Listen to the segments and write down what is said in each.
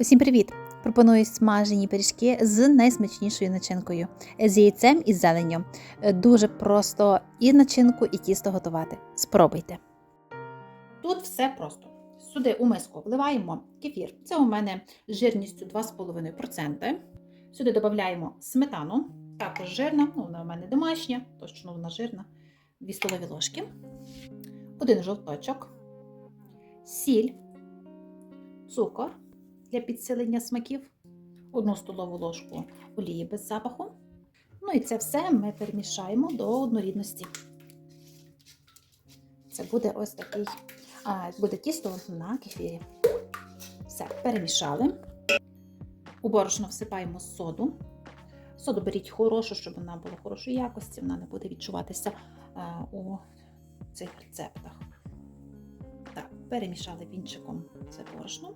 Усім привіт! Пропоную смажені пиріжки з найсмачнішою начинкою з яйцем і зеленню. Дуже просто і начинку, і тісто готувати. Спробуйте. Тут все просто. Сюди у миску вливаємо кефір. Це у мене з жирністю 2,5%. Сюди додаємо сметану, також жирна, ну, вона у мене домашня, точно вона жирна, 2 столові ложки, один жовточок, сіль, цукор для підсилення смаків, одну столову ложку олії без запаху. Ну і це все ми перемішаємо до однорідності. Це буде ось такий, а, буде тісто на кефірі. Все, перемішали. У борошно всипаємо соду. Соду беріть хорошу, щоб вона була хорошої якості, вона не буде відчуватися а, у цих рецептах. Так, перемішали вінчиком це борошно.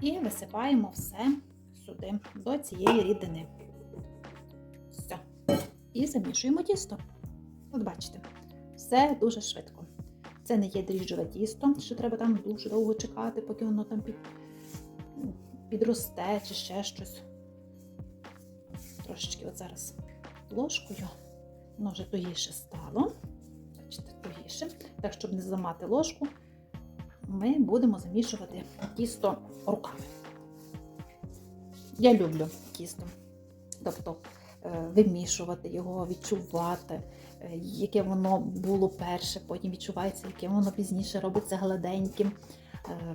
І висипаємо все сюди, до цієї рідини. Все. І замішуємо тісто. От бачите, все дуже швидко. Це не є дріжджове тісто, що треба там дуже довго чекати, поки воно там під, підросте чи ще щось. Трошечки от зараз ложкою, воно вже тугіше стало. Бачите, тугіше. Так, щоб не зламати ложку, ми будемо замішувати тісто руками. Я люблю тісто. Тобто е, вимішувати його, відчувати, е, яке воно було перше, потім відчувається, яке воно пізніше робиться гладеньким, е,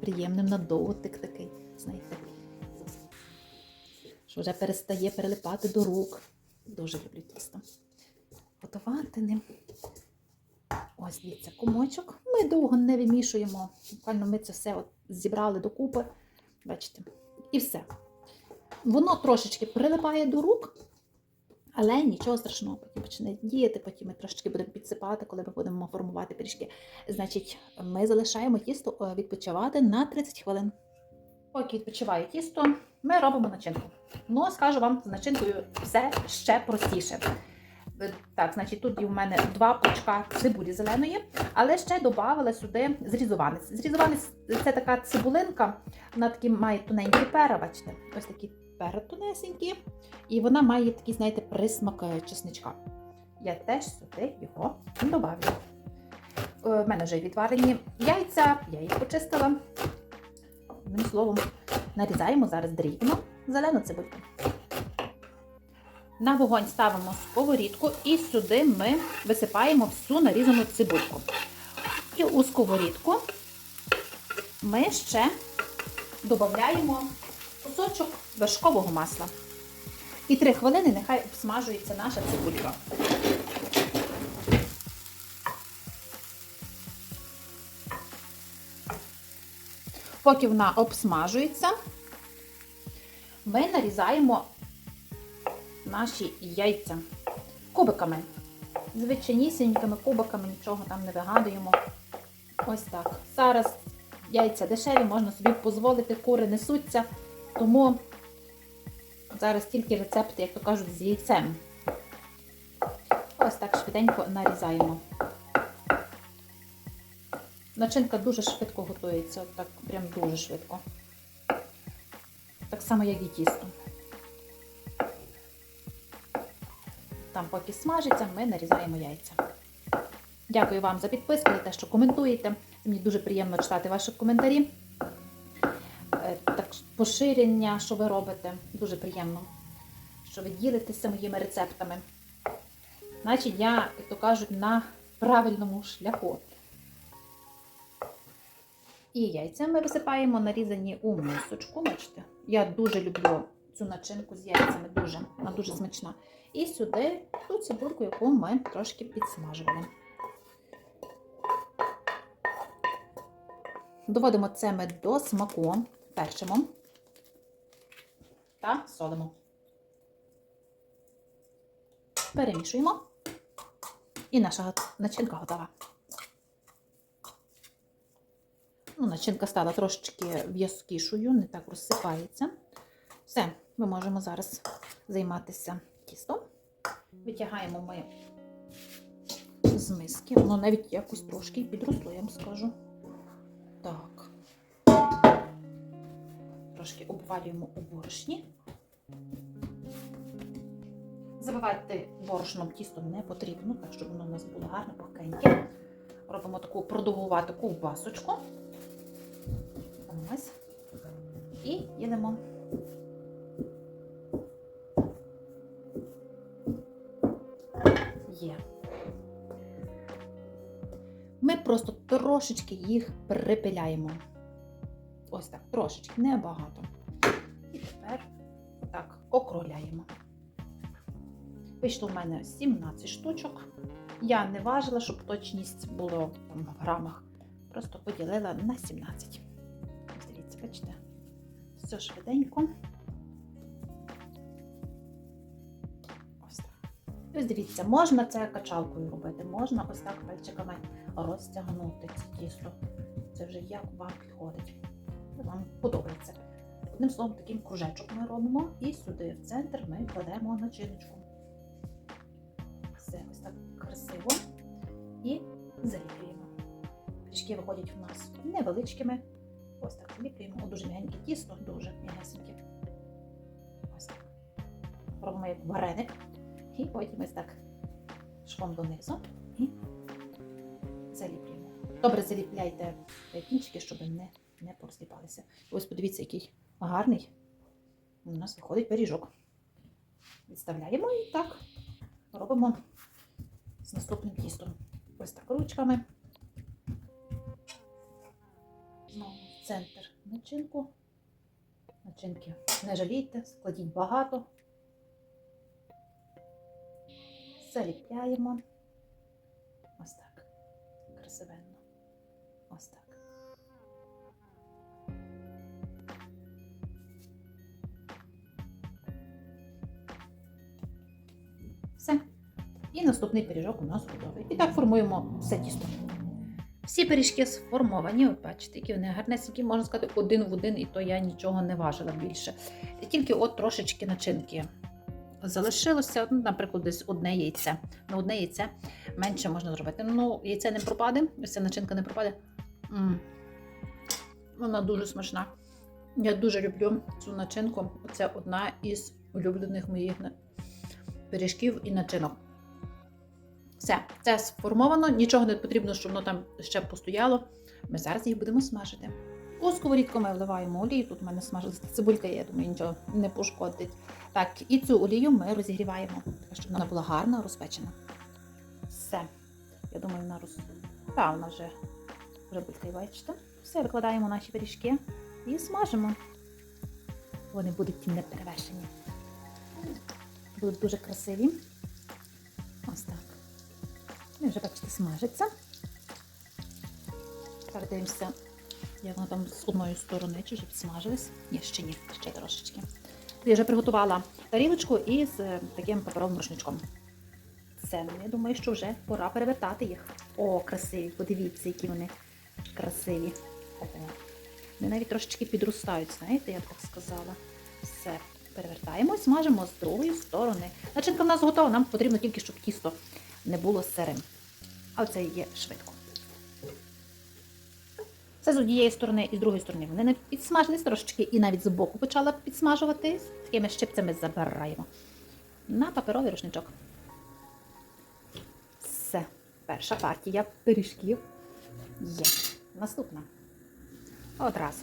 приємним на дотик такий, знаєте, що вже перестає перелипати до рук. Дуже люблю тісто. Готувати ним. Ось дивіться, комочок. Ми довго не вимішуємо. Буквально ми це все от зібрали докупи. Бачите? І все. Воно трошечки прилипає до рук, але нічого страшного, потім почне діяти, потім ми трошечки будемо підсипати, коли ми будемо формувати пиріжки. Значить, ми залишаємо тісто е, відпочивати на 30 хвилин. Поки відпочиває тісто, ми робимо начинку. Ну, скажу вам, з начинкою все ще простіше. Так, значить, тут є в мене два пучка цибулі зеленої, але ще додавала сюди зрізуванець. Зрізуванець це така цибулинка, вона такі має тоненькі пера, бачите, ось такі пера тонесенькі, і вона має такий, знаєте, присмак е, чесничка. Я теж сюди його додавлю. У мене вже відварені яйця, я їх почистила. Одним словом, нарізаємо зараз дрібно зелену цибульку. На вогонь ставимо сковорідку і сюди ми висипаємо всю нарізану цибульку. І у сковорідку ми ще додаємо кусочок вершкового масла. І 3 хвилини нехай обсмажується наша цибулька. Поки вона обсмажується, ми нарізаємо наші яйця кубиками. Звичайнісінькими кубиками, нічого там не вигадуємо. Ось так. Зараз яйця дешеві, можна собі дозволити, кури несуться, тому зараз тільки рецепти, як то кажуть, з яйцем. Ось так швиденько нарізаємо. Начинка дуже швидко готується, так прям дуже швидко. Так само, як і тісто. Там, поки смажиться, ми нарізаємо яйця. Дякую вам за підписку, за те, що коментуєте. Мені дуже приємно читати ваші коментарі. Е, Так, поширення, що ви робите, дуже приємно, що ви ділитеся моїми рецептами. Значить, я, як то кажуть, на правильному шляху. І яйця ми висипаємо нарізані у мисочку. Бачите, я дуже люблю цю начинку з яйцями, дуже, вона дуже смачна. І сюди ту цибульку, яку ми трошки підсмажували. Доводимо це ми до смаку, перчимо та солимо. Перемішуємо. І наша начинка готова. Ну, Начинка стала трошечки в'язкішою, не так розсипається. Все, ми можемо зараз займатися тістом. Витягаємо ми з миски. Воно навіть якось трошки підросло, я вам скажу. Так. трошки обвалюємо у борошні. Забивати борошном тісто не потрібно, так щоб воно у нас було гарне, пухкеньке. Робимо таку продовгувату ковбасочку. Ось. І їдемо. Є. Ми просто трошечки їх припиляємо. Ось так, трошечки, небагато. І тепер так округляємо. Вийшло в мене 17 штучок. Я не важила, щоб точність було там, в грамах. Просто поділила на 17. Дивіться, бачите? Все швиденько. Ось дивіться, можна це качалкою робити, можна ось так пальчиками розтягнути це тісто. Це вже як вам підходить. Вам подобається. Одним словом, таким кружечок ми робимо, і сюди, в центр, ми кладемо начиночку. Все ось так красиво. І заліплюємо. Пішки виходять у нас невеличкими. Ось так заліплюємо. Дуже м'ягеньке тісто, дуже м'ягесеньке. Ось так. Робимо як вареник. І потім ось так швом донизу і заліплюємо. Добре заліпляйте кінчики, щоб не, не порозліпалися. Ось подивіться, який гарний у нас виходить пиріжок. Відставляємо і так робимо з наступним тістом. Ось так ручками. Знову в центр начинку. Начинки не жалійте, складіть багато. Заліпляємо. Ось так. Красивенно. Ось так. Все. І наступний пиріжок у нас готовий. І так формуємо все тісто. Всі пиріжки сформовані, от бачите, які вони гарнесенькі, можна сказати, один в один, і то я нічого не важила більше. Тільки от трошечки начинки залишилося, ну, наприклад, десь одне яйце. На одне яйце менше можна зробити. Ну, яйце не пропаде, ось начинка не пропаде. М. Вона дуже смачна. Я дуже люблю цю начинку. Це одна із улюблених моїх пиріжків і начинок. Все, це сформовано, нічого не потрібно, щоб воно там ще постояло. Ми зараз їх будемо смажити. У сковорідку ми вливаємо олію. Тут в мене смажилася цибулька, я думаю, нічого не пошкодить. Так, і цю олію ми розігріваємо, щоб вона була гарно розпечена. Все. Я думаю, вона роз... Та, вона вже, вже булькає, бачите. Все, викладаємо наші пиріжки і смажимо. Вони будуть неперевершені. Будуть дуже красиві. Ось так. Вони вже, бачите, смажаться. Так, дивимося, як воно там з одної сторони, чи вже підсмажились. Ні, ще ні, ще трошечки. Я вже приготувала тарілочку із е, таким паперовим рушничком. Все, ну, я думаю, що вже пора перевертати їх. О, красиві! Подивіться, які вони красиві. Вони навіть трошечки підростають, знаєте, я б так сказала. Все, перевертаємо, смажимо з другої сторони. Начинка в нас готова, нам потрібно тільки, щоб тісто не було сирим. Але це є швидко. Це з однієї сторони і з другої сторони. Вони не підсмажились трошечки і навіть з боку почала підсмажувати. Такими щипцями забираємо на паперовий рушничок. Все. Перша партія пиріжків є. Наступна. Одразу.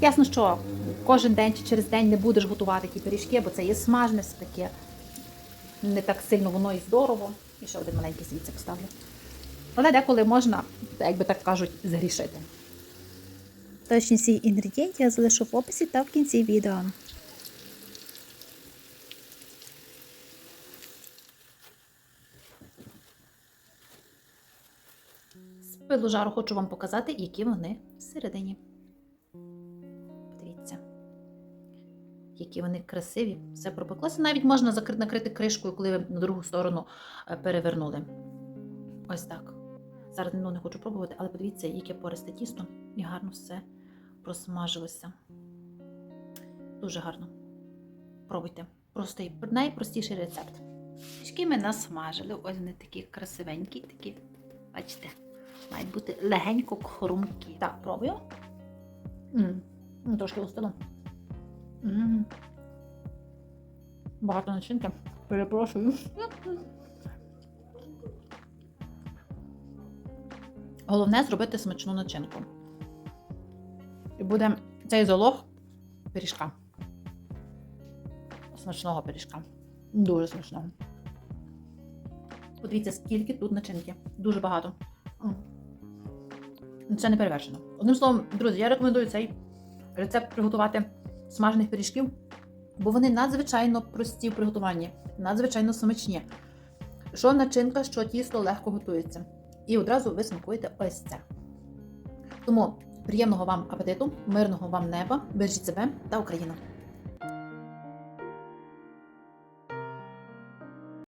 Ясно, що кожен день чи через день не будеш готувати ті пиріжки, бо це є смажне, все таке не так сильно воно і здорово. І ще один маленький звідси поставлю. Але деколи можна, як би так кажуть, згрішити. Точні всі інгредієнти я залишу в описі та в кінці відео. З пилу жару хочу вам показати, які вони всередині. Подивіться, які вони красиві. Все пропеклося. Навіть можна накрити кришкою, коли ви на другу сторону е, перевернули. Ось так. Зараз ну, не хочу пробувати, але подивіться, яке пористе тісто і гарно все просмажилося. Дуже гарно. Пробуйте. Простий, найпростіший рецепт. Трішки ми насмажили. Ось вони такі красивенькі, такі, бачите, Мають бути легенько хрумкі. Так, пробую. м м Трошки устало. Багато начинки. Перепрошую. Головне зробити смачну начинку. І буде цей залог пиріжка. Смачного пиріжка. Дуже смачного. Подивіться, скільки тут начинки. Дуже багато. Це не перевершено. Одним словом, друзі, я рекомендую цей рецепт приготувати смажених пиріжків, бо вони надзвичайно прості в приготуванні, надзвичайно смачні. Що начинка, що тісто легко готується. І одразу ви смакуєте ось це. Тому приємного вам апетиту, мирного вам неба, бережіть себе та Україну!